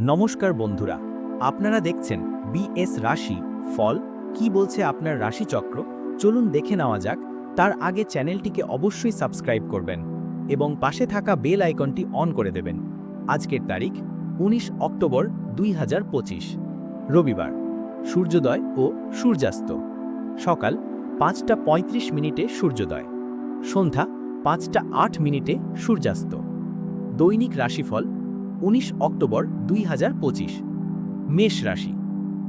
নমস্কার বন্ধুরা, আপনারা দেখছেন বিএস রাশি ফল। কি বলছে আপনার রাশিচক্র? চলুন দেখে নেওয়া যাক, তার আগে চ্যানেলটিকে অবশ্যই সাবস্ক্রাইব করবেন এবং পাশে থাকা বেল আইকনটি অন করে দেবেন। আজকের তারিখ ১৯ অক্টোবর দুই হাজার পঁচিশ। রবিবার, সূর্যোদয় ও সূর্যাস্ত। সকাল, পাঁচটা পঁয়ত্রিশ মিনিটে সূর্যোদয়। সন্ধ্যা, পাঁচটা আট মিনিটে সূর্যাস্ত। দৈনিক রাশিফল উনিশ অক্টোবর দুই হাজার পঁচিশ। মেষ রাশি,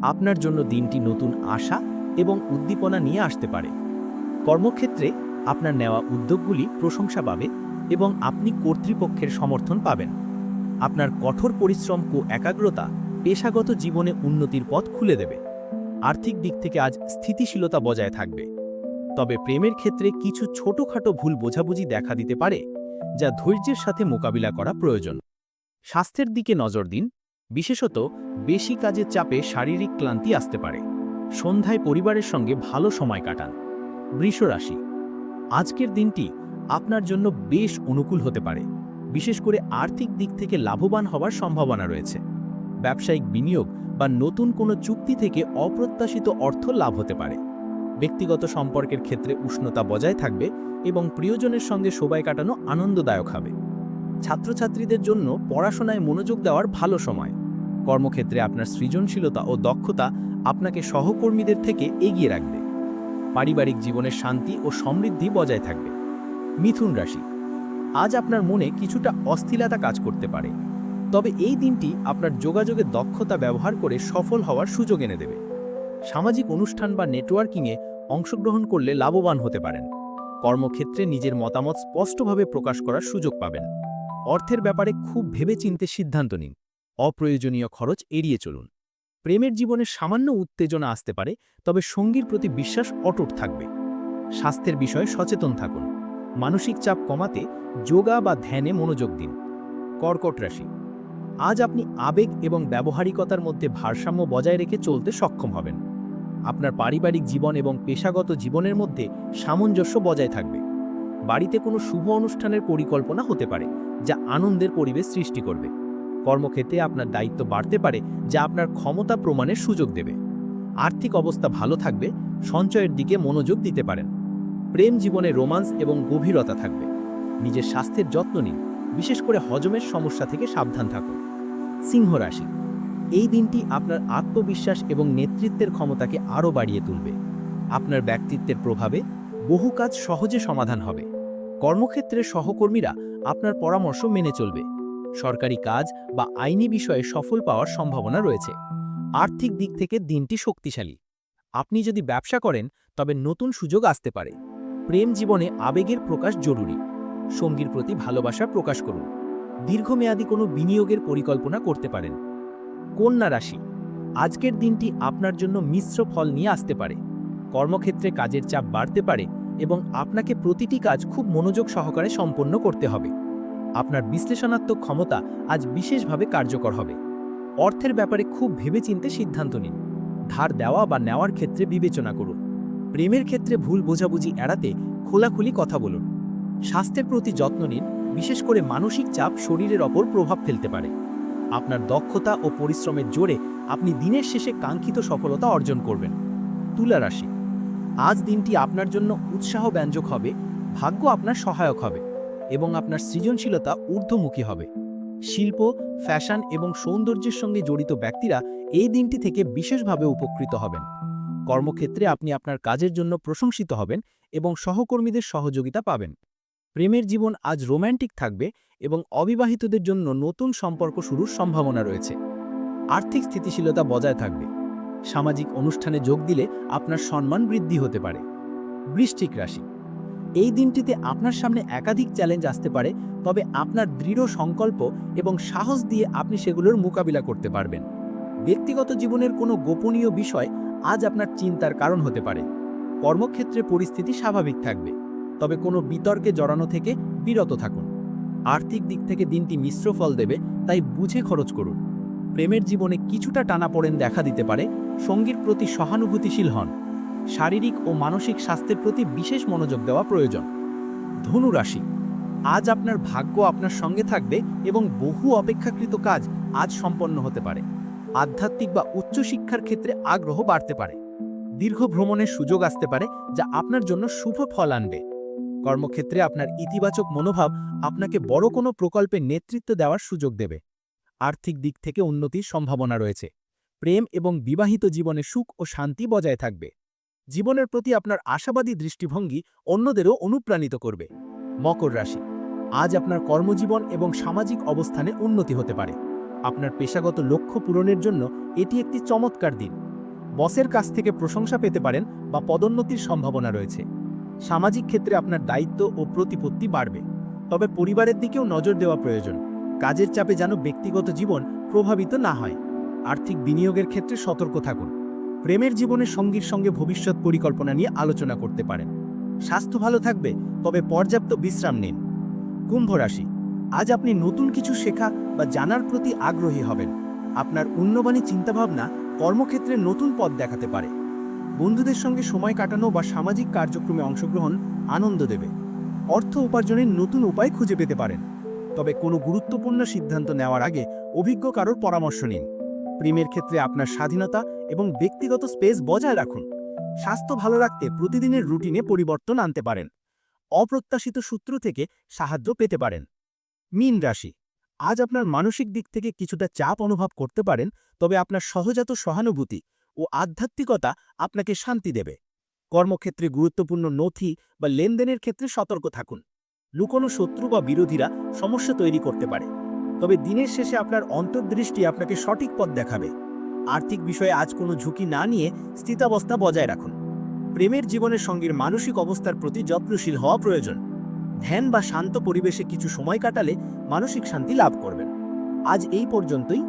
আপনার জন্য দিনটি নতুন আশা এবং উদ্দীপনা নিয়ে আসতে পারে। কর্মক্ষেত্রে আপনার নেওয়া উদ্যোগগুলি প্রশংসা পাবে এবং আপনি কর্তৃপক্ষের সমর্থন পাবেন। আপনার কঠোর পরিশ্রম ও একাগ্রতা পেশাগত জীবনে উন্নতির পথ খুলে দেবে। আর্থিক দিক থেকে আজ স্থিতিশীলতা বজায় থাকবে। তবে প্রেমের ক্ষেত্রে কিছু ছোটখাটো ভুল বোঝাবুঝি দেখা দিতে পারে, যা ধৈর্যের সাথে মোকাবিলা করা প্রয়োজন। স্বাস্থ্যের দিকে নজর দিন, বিশেষত বেশি কাজের চাপে শারীরিক ক্লান্তি আসতে পারে। সন্ধ্যায় পরিবারের সঙ্গে ভালো সময় কাটান। বৃষরাশি, আজকের দিনটি আপনার জন্য বেশ অনুকূল হতে পারে। বিশেষ করে আর্থিক দিক থেকে লাভবান হওয়ার সম্ভাবনা রয়েছে। ব্যবসায়িক বিনিয়োগ বা নতুন কোনো চুক্তি থেকে অপ্রত্যাশিত অর্থ লাভ হতে পারে। ব্যক্তিগত সম্পর্কের ক্ষেত্রে উষ্ণতা বজায় থাকবে এবং প্রিয়জনের সঙ্গে সবাই কাটানো আনন্দদায়ক হবে। ছাত্রছাত্রীদের জন্য পড়াশোনায় মনোযোগ দেওয়ার ভালো সময়। কর্মক্ষেত্রে আপনার সৃজনশীলতা ও দক্ষতা আপনাকে সহকর্মীদের থেকে এগিয়ে রাখবে। পারিবারিক জীবনের শান্তি ও সমৃদ্ধি বজায় থাকবে। মিথুন রাশি, আজ আপনার মনে কিছুটা অস্থিরতা কাজ করতে পারে। তবে এই দিনটি আপনার যোগাযোগের দক্ষতা ব্যবহার করে সফল হওয়ার সুযোগ এনে দেবে। সামাজিক অনুষ্ঠান বা নেটওয়ার্কিংয়ে অংশগ্রহণ করলে লাভবান হতে পারেন। কর্মক্ষেত্রে নিজের মতামত স্পষ্টভাবে প্রকাশ করার সুযোগ পাবেন। অর্থের ব্যাপারে খুব ভেবেচিন্তে সিদ্ধান্ত নিন। অপ্রয়োজনীয় খরচ এড়িয়ে চলুন। প্রেমের জীবনে সামান্য উত্তেজনা আসতে পারে, তবে সঙ্গীর প্রতি বিশ্বাস অটুট থাকবে। স্বাস্থ্যের বিষয়ে সচেতন থাকুন। মানসিক চাপ কমাতে যোগা বা ধ্যানে মনোযোগ দিন। কর্কট রাশি। আজ আপনি আবেগ এবং ব্যবহারিকতার মধ্যে ভারসাম্য বজায় রেখে চলতে সক্ষম হবেন। আপনার পারিবারিক জীবন এবং পেশাগত জীবনের মধ্যে সামঞ্জস্য বজায় থাকবে। বাড়িতে কোনো শুভ অনুষ্ঠানের পরিকল্পনা হতে পারে, যা আনন্দের পরিবেশ সৃষ্টি করবে। কর্মক্ষেত্রে আপনার দায়িত্ব বাড়তে পারে, যা আপনার ক্ষমতা প্রমাণের সুযোগ দেবে। আর্থিক অবস্থা ভালো থাকবে, সঞ্চয়ের দিকে মনোযোগ দিতে পারেন। প্রেম জীবনে রোমান্স এবং গভীরতা থাকবে। নিজের স্বাস্থ্যের যত্ন নিন, বিশেষ করে হজমের সমস্যা থেকে সাবধান থাকুন। সিংহ রাশি, এই দিনটি আপনার আত্মবিশ্বাস এবং নেতৃত্বের ক্ষমতাকে আরও বাড়িয়ে তুলবে। আপনার ব্যক্তিত্বের প্রভাবে বহু কাজ সহজে সমাধান হবে। কর্মক্ষেত্রে সহকর্মীরা আপনার পরামর্শ মেনে চলবে। সরকারি কাজ বা আইনি বিষয়ে সফল পাওয়ার সম্ভাবনা রয়েছে। আর্থিক দিক থেকে দিনটি শক্তিশালী। আপনি যদি ব্যবসা করেন, তবে নতুন সুযোগ আসতে পারে। প্রেম জীবনে আবেগের প্রকাশ জরুরি। সঙ্গীর প্রতি ভালোবাসা প্রকাশ করুন। দীর্ঘমেয়াদী কোনো বিনিয়োগের পরিকল্পনা করতে পারেন। কন্যা রাশি। আজকের দিনটি আপনার জন্য মিশ্র ফল নিয়ে আসতে পারে। কর্মক্ষেত্রে কাজের চাপ বাড়তে পারে এবং আপনাকে প্রতিটি কাজ খুব মনোযোগ সহকারে সম্পন্ন করতে হবে। আপনার বিশ্লেষণাত্মক ক্ষমতা আজ বিশেষভাবে কার্যকর হবে। অর্থের ব্যাপারে খুব ভেবেচিন্তে সিদ্ধান্ত নিন। ধার দেওয়া বা নেওয়ার ক্ষেত্রে বিবেচনা করুন। প্রেমের ক্ষেত্রে ভুল বোঝাবুঝি এড়াতে খোলাখুলি কথা বলুন। স্বাস্থ্যের প্রতি যত্ন নিন, বিশেষ করে মানসিক চাপ শরীরের ওপর প্রভাব ফেলতে পারে। আপনার দক্ষতা ও পরিশ্রমের জোরে আপনি দিনের শেষে কাঙ্ক্ষিত সফলতা অর্জন করবেন। তুলা রাশি আজ দিনটি আপনার জন্য উৎসাহ ব্যঞ্জক হবে, ভাগ্য আপনার সহায়ক হবে এবং আপনার সৃজনশীলতা ঊর্ধ্বমুখী হবে। শিল্প, ফ্যাশন এবং সৌন্দর্যের সঙ্গে জড়িত ব্যক্তিরা এই দিনটি থেকে বিশেষভাবে উপকৃত হবেন। কর্মক্ষেত্রে আপনি আপনার কাজের জন্য প্রশংসিত হবেন এবং সহকর্মীদের সহযোগিতা পাবেন। প্রেমের জীবন আজ রোম্যান্টিক থাকবে এবং অবিবাহিতদের জন্য নতুন সম্পর্ক শুরুর সম্ভাবনা রয়েছে। আর্থিক স্থিতিশীলতা বজায় থাকবে। সামাজিক অনুষ্ঠানে যোগ দিলে আপনার সম্মান বৃদ্ধি হতে পারে। বৃশ্চিক রাশি। এই দিনটিতে আপনার সামনে একাধিক চ্যালেঞ্জ আসতে পারে, তবে আপনার দৃঢ় সংকল্প এবং সাহস দিয়ে আপনি সেগুলোর মোকাবিলা করতে পারবেন। ব্যক্তিগত জীবনের কোনো গোপনীয় বিষয় আজ আপনার চিন্তার কারণ হতে পারে। কর্মক্ষেত্রে পরিস্থিতি স্বাভাবিক থাকবে, তবে কোনো বিতর্কে জড়ানো থেকে বিরত থাকুন। আর্থিক দিক থেকে দিনটি মিশ্র ফল দেবে, তাই বুঝে খরচ করুন। প্রেমের জীবনে কিছুটা টানাপোড়েন দেখা দিতে পারে, সঙ্গীর প্রতি সহানুভূতিশীল হন। শারীরিক ও মানসিক স্বাস্থ্যের প্রতি বিশেষ মনোযোগ দেওয়া প্রয়োজন। ধনু রাশি, আজ আপনার ভাগ্য আপনার সঙ্গে থাকবে এবং বহু অপেক্ষাকৃত কাজ আজ সম্পন্ন হতে পারে। আধ্যাত্মিক বা উচ্চশিক্ষার ক্ষেত্রে আগ্রহ বাড়তে পারে। দীর্ঘ ভ্রমণের সুযোগ আসতে পারে যা আপনার জন্য শুভ ফল আনবে। কর্মক্ষেত্রে আপনার ইতিবাচক মনোভাব আপনাকে বড় কোনো প্রকল্পে নেতৃত্ব দেওয়ার সুযোগ দেবে। আর্থিক দিক থেকে উন্নতির সম্ভাবনা রয়েছে। প্রেম এবং বিবাহিত জীবনে সুখ ও শান্তি বজায় থাকবে। জীবনের প্রতি আপনার আশাবাদী দৃষ্টিভঙ্গি অন্যদেরও অনুপ্রাণিত করবে। মকর রাশি। আজ আপনার কর্মজীবন এবং সামাজিক অবস্থানে উন্নতি হতে পারে। আপনার পেশাগত লক্ষ্য পূরণের জন্য এটি একটি চমৎকার দিন। বসের কাছ থেকে প্রশংসা পেতে পারেন বা পদোন্নতির সম্ভাবনা রয়েছে। সামাজিক ক্ষেত্রে আপনার দায়িত্ব ও প্রতিপত্তি বাড়বে। তবে পরিবারের দিকেও নজর দেওয়া প্রয়োজন। কাজের চাপে যেন ব্যক্তিগত জীবন প্রভাবিত না হয়। আর্থিক বিনিয়োগের ক্ষেত্রে সতর্ক থাকুন। প্রেমের জীবনের সঙ্গীর সঙ্গে ভবিষ্যৎ পরিকল্পনা নিয়ে আলোচনা করতে পারেন। স্বাস্থ্য ভালো থাকবে, তবে পর্যাপ্ত বিশ্রাম নিন। কুম্ভ রাশি। আজ আপনি নতুন কিছু শেখা বা জানার প্রতি আগ্রহী হবেন। আপনার উন্নবানী চিন্তাভাবনা কর্মক্ষেত্রে নতুন পথ দেখাতে পারে। বন্ধুদের সঙ্গে সময় কাটানো বা সামাজিক কার্যক্রমে অংশগ্রহণ আনন্দ দেবে। অর্থ উপার্জনের নতুন উপায় খুঁজে পেতে পারেন। তবে কোনো গুরুত্বপূর্ণ সিদ্ধান্ত নেওয়ার আগে অভিজ্ঞ কারোর পরামর্শ নিন। প্রেমের ক্ষেত্রে আপনার স্বাধীনতা এবং ব্যক্তিগত স্পেস বজায় রাখুন। স্বাস্থ্য ভালো রাখতে প্রতিদিনের রুটিনে পরিবর্তন আনতে পারেন। অপ্রত্যাশিত সূত্র থেকে সাহায্য পেতে পারেন। মীন রাশি। আজ আপনার মানসিক দিক থেকে কিছুটা চাপ অনুভব করতে পারেন, তবে আপনার সহজাত সহানুভূতি ও আধ্যাত্মিকতা আপনাকে শান্তি দেবে। কর্মক্ষেত্রে গুরুত্বপূর্ণ নথি বা লেনদেনের ক্ষেত্রে সতর্ক থাকুন। লুকোনো শত্রু বা বিরোধীরা সমস্যা তৈরি করতে পারে। তবে দিনের শেষে আপনার অন্তর্দৃষ্টি আপনাকে সঠিক পথ দেখাবে। আর্থিক বিষয়ে আজ কোনো ঝুঁকি না নিয়ে স্থিতাবস্থা বজায় রাখুন। প্রেমের জীবনের সঙ্গীর মানসিক অবস্থার প্রতি যত্নশীল হওয়া প্রয়োজন। ধ্যান বা শান্ত পরিবেশে কিছু সময় কাটালে মানসিক শান্তি লাভ করবেন। আজ এই পর্যন্তই।